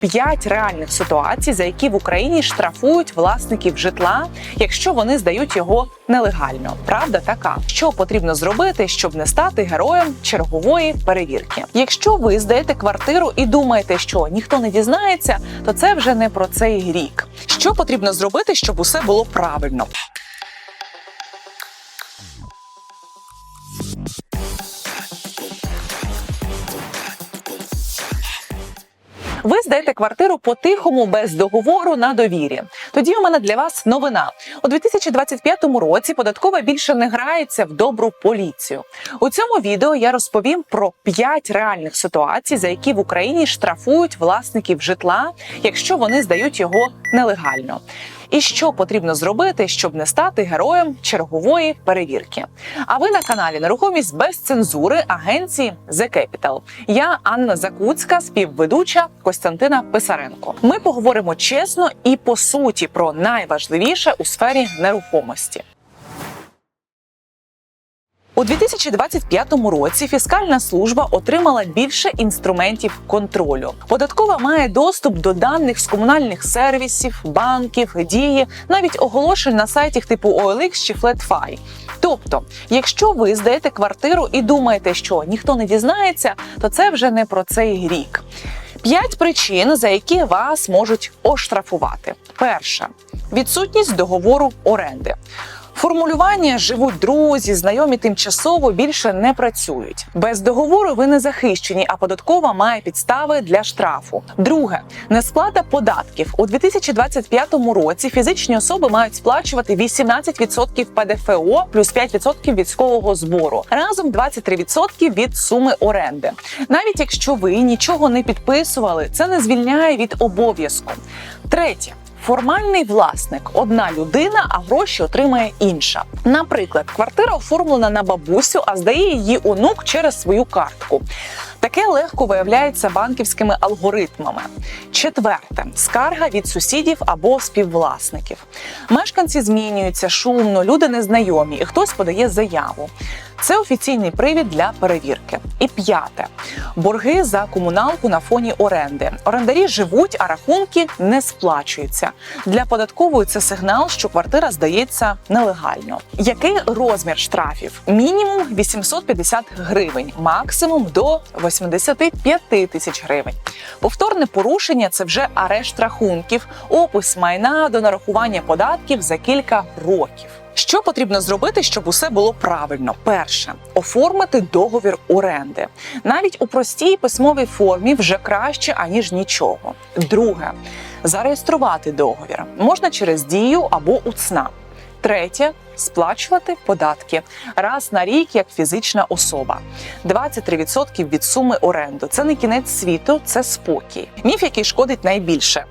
п'ять реальних ситуацій, за які в Україні штрафують власників житла, якщо вони здають його нелегально. Правда така, що потрібно зробити, щоб не стати героєм чергової перевірки. Якщо ви здаєте квартиру і думаєте, що ніхто не дізнається, то це вже не про цей рік. Що потрібно зробити, щоб усе було правильно? Ви здаєте квартиру по-тихому без договору на довірі. Тоді у мене для вас новина. У 2025 році податкова більше не грається в добру поліцію. У цьому відео я розповім про 5 реальних ситуацій, за які в Україні штрафують власників житла, якщо вони здають його нелегально. І що потрібно зробити, щоб не стати героєм чергової перевірки? А ви на каналі Нерухомість без цензури агенції The Capital. Я Анна Закуцька, співведуча Костянтина Писаренко. Ми поговоримо чесно і по суті про найважливіше у сфері нерухомості. У 2025 році фіскальна служба отримала більше інструментів контролю. Податкова має доступ до даних з комунальних сервісів, банків, дії, навіть оголошень на сайтах типу OLX чи FlatFi. Тобто, якщо ви здаєте квартиру і думаєте, що ніхто не дізнається, то це вже не про цей рік. П'ять причин, за які вас можуть оштрафувати. Перша відсутність договору оренди. Формулювання живуть друзі, знайомі тимчасово більше не працюють. Без договору ви не захищені, а податкова має підстави для штрафу. Друге несплата податків у 2025 році. Фізичні особи мають сплачувати 18% ПДФО плюс 5% військового збору, разом 23% від суми оренди. Навіть якщо ви нічого не підписували, це не звільняє від обов'язку. Третє. Формальний власник одна людина, а гроші отримає інша. Наприклад, квартира оформлена на бабусю, а здає її онук через свою картку. Таке легко виявляється банківськими алгоритмами. Четверте скарга від сусідів або співвласників. Мешканці змінюються шумно, люди незнайомі, і хтось подає заяву. Це офіційний привід для перевірки. І п'яте борги за комуналку на фоні оренди. Орендарі живуть, а рахунки не сплачуються. Для податкової це сигнал, що квартира здається нелегально. Який розмір штрафів? Мінімум 850 гривень, максимум до 85 тисяч гривень. Повторне порушення це вже арешт рахунків, опис майна до нарахування податків за кілька років. Що потрібно зробити, щоб усе було правильно? Перше оформити договір оренди. Навіть у простій письмовій формі вже краще аніж нічого. Друге зареєструвати договір можна через дію або УЦНА. Третє сплачувати податки раз на рік як фізична особа. 23% від суми оренду. Це не кінець світу, це спокій. Міф, який шкодить найбільше.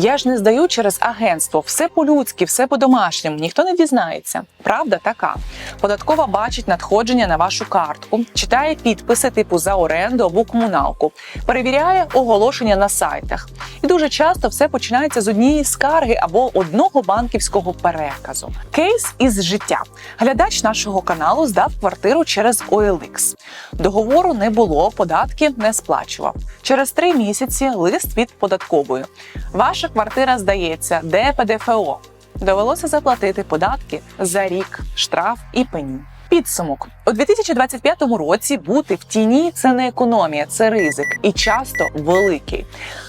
Я ж не здаю через агентство. Все по-людськи, все по-домашньому. Ніхто не дізнається. Правда така. Податкова бачить надходження на вашу картку, читає підписи типу за оренду або комуналку, перевіряє оголошення на сайтах. І дуже часто все починається з однієї скарги або одного банківського переказу. Кейс із життя. Глядач нашого каналу здав квартиру через OLX. Договору не було, податки не сплачував. Через три місяці лист від податкової. Ваша квартира здається, де ПДФО? Довелося заплатити податки за рік, штраф і пені. Підсумок у 2025 році бути в тіні це не економія, це ризик і часто великий.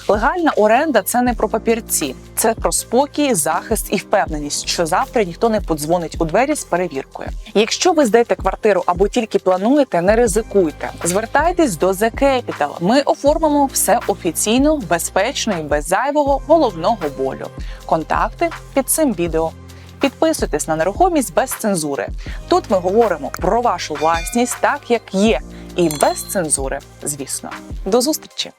Легальна оренда це не про папірці, це про спокій, захист і впевненість, що завтра ніхто не подзвонить у двері з перевіркою. Якщо ви здаєте квартиру або тільки плануєте, не ризикуйте. Звертайтесь до The Capital. Ми оформимо все офіційно, безпечно і без зайвого головного болю. Контакти під цим відео. Підписуйтесь на нерухомість без цензури. Тут ми говоримо про вашу власність так, як є, і без цензури, звісно. До зустрічі!